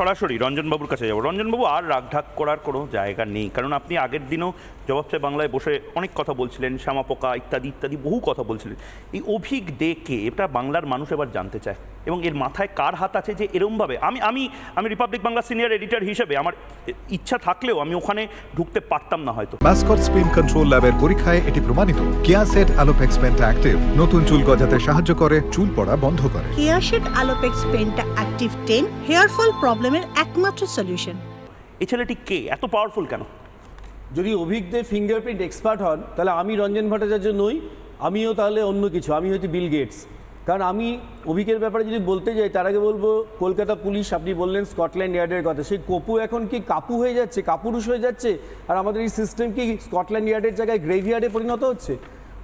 সরাসরি রঞ্জনবাবুর কাছে যাব। রঞ্জনবাবু, আর রাগঢাক করার কোনো জায়গা নেই। কারণ আপনি আগের দিনও জবাব চাই বাংলায় বসে অনেক কথা বলছিলেন, শ্যামাপোকা ইত্যাদি ইত্যাদি বহু কথা বলছিলেন। এই অভিক ডেকে এটা বাংলার মানুষ এবার জানতে চায়। এবং এর মাথায় কার হাত আছে যে এরমভাবে? আমি আমি আমি রিপাবলিক বাংলা সিনিয়র এডিটর হিসেবে আমার ইচ্ছা থাকলেও আমি ওখানে ঢুকতে পারতাম না হয়তো। মাস্কট স্পিন কন্ট্রোল ল্যাবের পরীক্ষায় এটি প্রমাণিত। কেয়াসেট আলোপেক্স পেন্টা অ্যাক্টিভ নতুন চুল গজাতে সাহায্য করে চুল পড়া বন্ধ করে। কেয়াশেড আলোপেক্স পেনটা অ্যাক্টিভ টেন হেয়ার ফল প্রবলেমের একমাত্র সলিউশন এই ছেলেটি কে? এত পাওয়ারফুল কেন? যদি অভিজ্ঞদের ফিঙ্গারপ্রিন্ট এক্সপার্ট হন তাহলে আমি রঞ্জন ভট্টাচার্য নই আমিও তাহলে অন্য কিছু আমি হয়তো বিল গেটস কারণ আমি অভিকের ব্যাপারে যদি বলতে যাই, তার আগে বলব, কলকাতা পুলিশ, আপনি বললেন স্কটল্যান্ড ইয়ার্ডের কথা। সেই কপু এখন কি কাপু হয়ে যাচ্ছে, কাপুরুষ হয়ে যাচ্ছে? আর আমাদের এই সিস্টেম কি স্কটল্যান্ড ইয়ার্ডের জায়গায় গ্রেভিয়ার্ডে পরিণত হচ্ছে?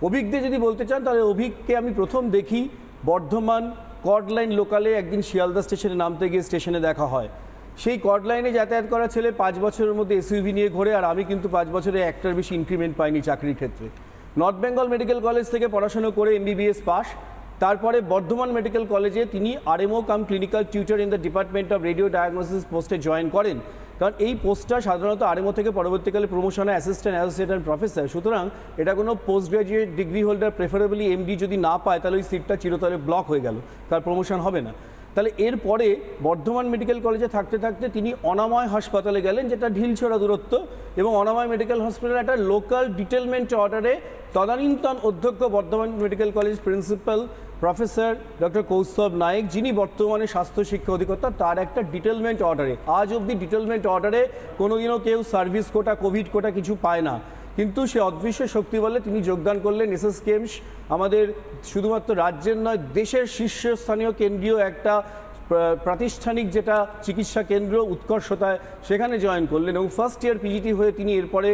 অভিজ্ঞদের যদি বলতে চান, তাহলে অভিককে আমি প্রথম দেখি বর্ধমান কর্ডলাইন লোকালে একদিন শিয়ালদা স্টেশনে নামতে গিয়ে স্টেশনে দেখা হয়। সেই কর্ড লাইনে যাতায়াত করা ছেলে পাঁচ বছরের মধ্যে এসইউভি নিয়ে ঘোরে, আর আমি কিন্তু পাঁচ বছরে একটার বেশি ইনক্রিমেন্ট পাইনি চাকরির ক্ষেত্রে। নর্থ বেঙ্গল মেডিকেল কলেজ থেকে পড়াশোনা করে এমবিবিএস পাস। তারপরে বর্ধমান মেডিকেল কলেজে তিনি RMO cum clinical tutor in the department of radio diagnosis পোস্টে জয়েন করেন। কারণ এই পোস্টটা সাধারণত আরএমও থেকে পরবর্তীকালে প্রমোশনে অ্যাসিস্ট্যান্ট অ্যাসোসিয়েট প্রফেসর সুতরাং এটা কোনো post graduate degree holder preferably MD যদি না পায়, তাহলে ওই সিটটা চিরতরে ব্লক হয়ে গেল, তার প্রমোশন হবে না। তাহলে এরপরে বর্ধমান মেডিকেল কলেজে থাকতে থাকতে তিনি অনাময় হাসপাতালে গেলেন, যেটা ঢিলছড়া দূরত্ব এবং অনাময় মেডিকেল হসপিটাল একটা লোকাল ডিটেলমেন্ট অর্ডারে তদানীন্তন অধ্যক্ষ Bardhaman medical college principal professor doctor Kaustav Nayek যিনি বর্তমানে স্বাস্থ্য শিক্ষা অধিকর্তা, তার একটা ডিটেলমেন্ট অর্ডারে আজ অবধি ডিটেলমেন্ট অর্ডারে কোনোদিনও কেউ সার্ভিস কোটা কোভিড কোটা কিছু পায় না। কিন্তু সে অদৃশ্য শক্তি বলে তিনি যোগদান করলেন এসএস কেমস, আমাদের শুধুমাত্র রাজ্যের নয়, দেশের শীর্ষস্থানীয় কেন্দ্রীয় একটা প্রাতিষ্ঠানিক যেটা চিকিৎসা কেন্দ্র উৎকর্ষতায় সেখানে জয়েন করলেন এবং ফার্স্ট ইয়ার পিজিটি হয়ে তিনি এরপরে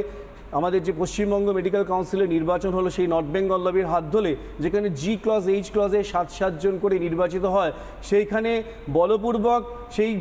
আমাদের যে পশ্চিমবঙ্গ মেডিকেল কাউন্সিলের নির্বাচন হলো, সেই নর্থ বেঙ্গল লবির হাত ধরে, যেখানে জি ক্লজ এইচ ক্লজে সাত সাতজন করে নির্বাচিত হয়, সেইখানে বলপূর্বক সেই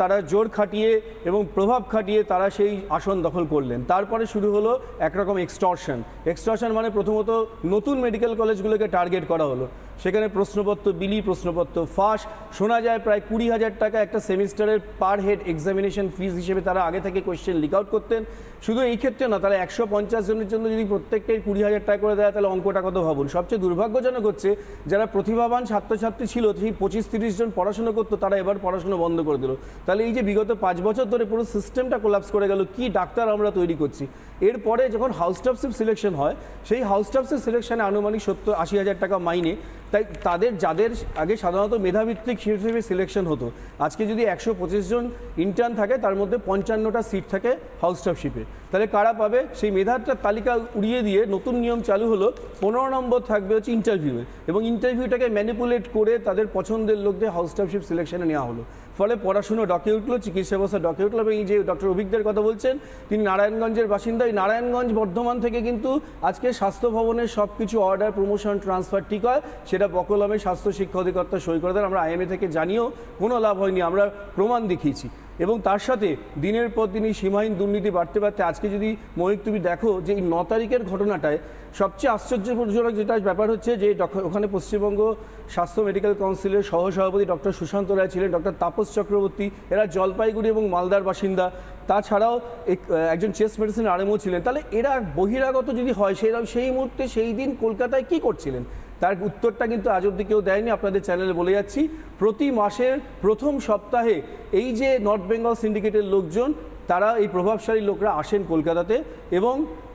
তারা জোর খাটিয়ে এবং প্রভাব খাটিয়ে তারা সেই আসন দখল করলেন। তারপরে শুরু হলো একরকম এক্সটর্শন এক্সটর্শন মানে প্রথমত নতুন মেডিকেল কলেজগুলোকে টার্গেট করা হলো। সেখানে প্রশ্নপত্র, বিলি প্রশ্নপত্র, ফাঁস। শোনা যায় প্রায় কুড়ি হাজার টাকা একটা সেমিস্টারের পার হেড এক্সামিনেশন ফিস হিসেবে তারা আগে থেকে কোয়েশ্চেন লিক আউট করতেন। শুধু এই ক্ষেত্রে না তারা একশো পঞ্চাশ জনের জন্য যদি প্রত্যেকটাই কুড়ি হাজার টাকা করে দেয়, তাহলে অঙ্কটা কত ভাবুন? সবচেয়ে দুর্ভাগ্যজনক হচ্ছে, যারা প্রতিভাবান ছাত্রছাত্রী ছিল, সেই পঁচিশ তিরিশ জন পড়াশোনা করতো, তারা এবার পড়াশোনা বন্ধ করে দিল। তাহলে এই যে বিগত পাঁচ বছর ধরে পুরো সিস্টেমটা কোলাপস করে গেল, কি ডাক্তার আমরা তৈরি করছি? এরপরে যখন হাউস স্টাফশিপ সিলেকশন হয়, সেই হাউস স্টাফশিপ সিলেকশনে আনুমানিক সত্তর আশি হাজার টাকা মাইনে। তাই তাদের, যাদের আগে সাধারণত মেধাভিত্তিক হিসেবে সিলেকশন হতো, আজকে যদি একশো পঁচিশ জন ইন্টার্ন থাকে, তার মধ্যে পঞ্চান্নটা সিট থাকে হাউস স্টাফশিপে তাহলে কারা পাবে? সেই মেধাটার তালিকা উড়িয়ে দিয়ে নতুন নিয়ম চালু হলো, পনেরো নম্বর থাকবে হচ্ছে ইন্টারভিউয়ে এবং ইন্টারভিউটাকে ম্যানিপুলেট করে তাদের পছন্দের লোকদের হাউস স্টাফশিপ সিলেকশনে নেওয়া হলো। ফলে পড়াশুনো ডকে উঠল, চিকিৎসা ব্যবস্থা ডকে উঠল এবং এই যে ডক্টর অভিজ্ঞদের কথা বলছেন, তিনি নারায়ণগঞ্জের বাসিন্দা। এই নারায়ণগঞ্জ বর্ধমান থেকে কিন্তু আজকে স্বাস্থ্য ভবনের সব কিছু অর্ডার প্রমোশন ট্রান্সফার ঠিক হয়। সেটা বকলমে স্বাস্থ্য শিক্ষা অধিকর্তা সই করে দেন। আমরা আইএমএ থেকে জানিয়েও কোনো লাভ হয়নি। আমরা প্রমাণ দেখিয়েছি। এবং তার সাথে দিনের পর দিন এই সীমাহীন দুর্নীতি বাড়তে বাড়তে আজকে যদি মহিক তুমি দেখো যে এই ন তারিখের ঘটনাটায় সবচেয়ে আশ্চর্যজনক যেটা ব্যাপার হচ্ছে যে ওখানে পশ্চিমবঙ্গ স্বাস্থ্য মেডিকেল কাউন্সিলের সহসভাপতি ডক্টর সুশান্ত রায় ছিলেন, ডক্টর তাপস চক্রবর্তী, এরা জলপাইগুড়ি এবং মালদার বাসিন্দা। তাছাড়াও এক- একজন চেস্ট মেডিসিন আরএমও ছিলেন। তাহলে এরা বহিরাগত যদি হয়, সেই সেই মুহূর্তে সেই দিন কলকাতায় কি করছিলেন? তার উত্তরটা কিন্তু আজ অব্দি কেউ দেয়নি, আপনাদের চ্যানেলে বলে যাচ্ছি। প্রতি মাসের প্রথম সপ্তাহে এই যে নর্থ বেঙ্গল সিন্ডিকেটের লোকজন তারা এই প্রভাবশালী লোকরা আসেন কলকাতাতে এবং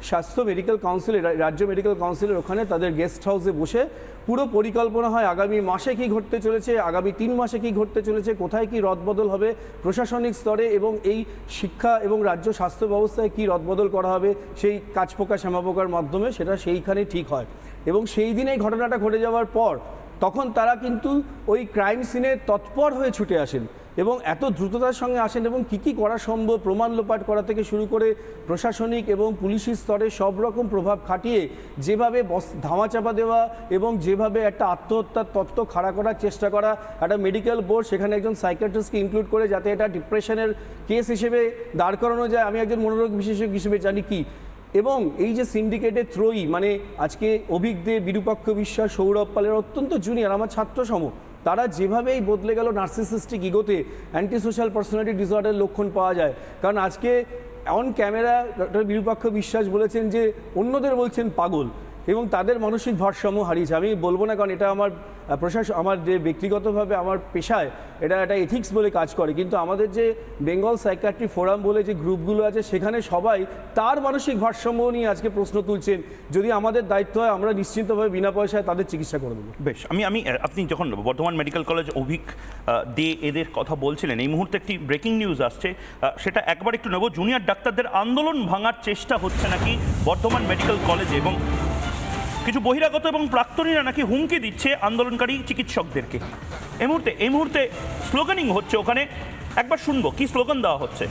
স্বাস্থ্য মেডিকেল কাউন্সিলের রাজ্য মেডিকেল কাউন্সিলের ওখানে তাদের গেস্ট হাউসে বসে পুরো পরিকল্পনা হয় আগামী মাসে কি ঘটতে চলেছে, আগামী তিন মাসে কি ঘটতে চলেছে, কোথায় কি রদবদল হবে প্রশাসনিক স্তরে এবং এই শিক্ষা এবং রাজ্য স্বাস্থ্য ব্যবস্থায় কি রদবদল করা হবে সেই কাজপোকা শ্যামাপোকার মাধ্যমে সেটা সেইখানে ঠিক হয়। এবং সেই দিনেই ঘটনাটা ঘটে যাওয়ার পর তখন তারা কিন্তু ওই ক্রাইম সিনে তৎপর হয়ে ছুটে আসেন। এবং এত দ্রুততার সঙ্গে আসেন এবং কী কী করা সম্ভব, প্রমাণ লোপাট করা থেকে শুরু করে প্রশাসনিক এবং পুলিশি স্তরে সব রকম প্রভাব খাটিয়ে যেভাবে বস ধামাচাপা দেওয়া এবং যেভাবে একটা আত্মহত্যার তত্ত্ব খাড়া করার চেষ্টা করা, একটা মেডিকেল বোর্ড সেখানে একজন সাইকিয়াট্রিস্টকে ইনক্লুড করে যাতে এটা ডিপ্রেশনের কেস হিসেবে দাঁড় করানো যায়। আমি একজন মনোরোগ বিশেষজ্ঞ হিসেবে জানি কি। এবং এই যে সিন্ডিকেটের থ্রোই মানে আজকে অভিজ্ঞ বিরূপাক্ষ বিশ্বাস, সৌরভ পালের অত্যন্ত জুনিয়র আমার ছাত্র সম তারা যেভাবেই বদলে গেল নার্সিসিস্টিক ইগোতে অ্যান্টি সোশ্যাল পার্সোনালিটি ডিসঅর্ডার লক্ষণ পাওয়া যায়। কারণ আজকে অন ক্যামেরা ডক্টর বিরূপাক্ষ বিশ্বাস বলেছেন যে, অন্যদের বলছেন পাগল। এবং তাদের মানসিক ভারসাম্য হারিয়ে হারিয়েছে আমি বলব না, কারণ এটা আমার প্রশাসন আমার যে ব্যক্তিগতভাবে আমার পেশায়, এটা একটা এথিক্স বলে কাজ করে। কিন্তু আমাদের যে বেঙ্গল সাইকাট্রি ফোরাম বলে যে গ্রুপগুলো আছে, সেখানে সবাই তার মানসিক ভারসাম্য নিয়ে আজকে প্রশ্ন তুলছেন। যদি আমাদের দায়িত্ব হয়, আমরা নিশ্চিন্তভাবে বিনা পয়সায় তাদের চিকিৎসা করে দেবো। বেশ, আমি আমি আপনি যখন বর্ধমান মেডিকেল কলেজ অভিক দে এদের কথা বলছিলেন, এই মুহূর্তে একটি ব্রেকিং নিউজ আসছে। সেটা একবার একটু নেব। জুনিয়র ডাক্তারদের আন্দোলন ভাঙার চেষ্টা হচ্ছে নাকি বর্ধমান মেডিকেল কলেজে? এবং কিছু বহিরাগত এবং প্রাক্তনীরা নাকি হুমকি দিচ্ছে আন্দোলনকারী চিকিৎসকদেরকে। এই মুহূর্তে এই মুহূর্তে স্লোগানিং হচ্ছে ওখানে। একবার শুনব, কি স্লোগান দেওয়া হচ্ছে?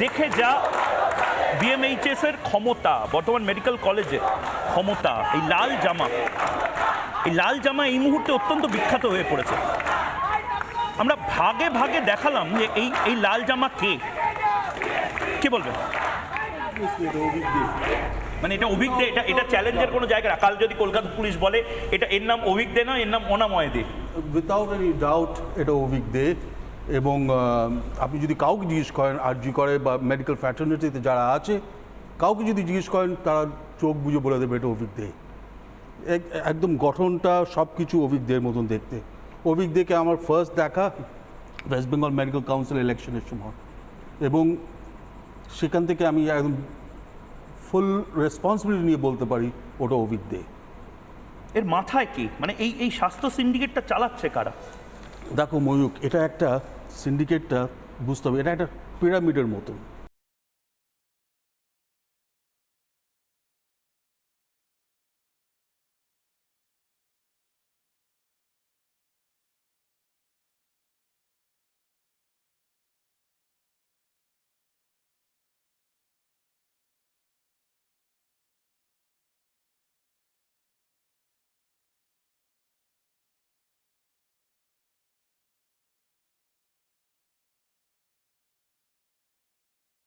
দেখে যা। বিএমএইচএস এর ক্ষমতা, বর্তমান মেডিকেল কলেজের ক্ষমতা, এই লাল জামা। এই লাল জামা এই মুহূর্তে অত্যন্ত বিখ্যাত হয়ে পড়েছে। আমরা ভাগে ভাগে দেখালাম যে এই এই লাল জামা কে? কে বলবেন মানে এটা অভিজ্ঞ, এটা এটা চ্যালেঞ্জের কোনো জায়গা না। কাল যদি কলকাতা পুলিশ বলে, এটা এর নাম অভিজ্ঞ না এর নাম অনাময় দে। উইথাউট এনি ডাউট এটা অভিক দে এবং আপনি যদি কাউকে জিজ্ঞেস করেন, আর জি করে বা মেডিকেল ফ্যাটার্নিটিতে যারা আছে, কাউকে যদি জিজ্ঞেস করেন, তারা চোখ বুঝে বলে দেবে এটা অভিক দে এক- একদম গঠনটা সব কিছু অভিক দের মতন দেখতে। অভিক দেকে আমার ফার্স্ট দেখা ওয়েস্ট বেঙ্গল মেডিকেল কাউন্সিল ইলেকশনের সময়। এবং সেখান থেকে আমি একদম ফুল রেসপন্সিবিলিটি নিয়ে বলতে পারি, ওটা অভিক দে এর মাথায় কি? মানে এই এই স্বাস্থ্য সিন্ডিকেটটা চালাচ্ছে কারা? দেখো ময়ূক এটা একটা সিন্ডিকেটটা বুঝতে হবে এটা একটা পিরামিডের মতন।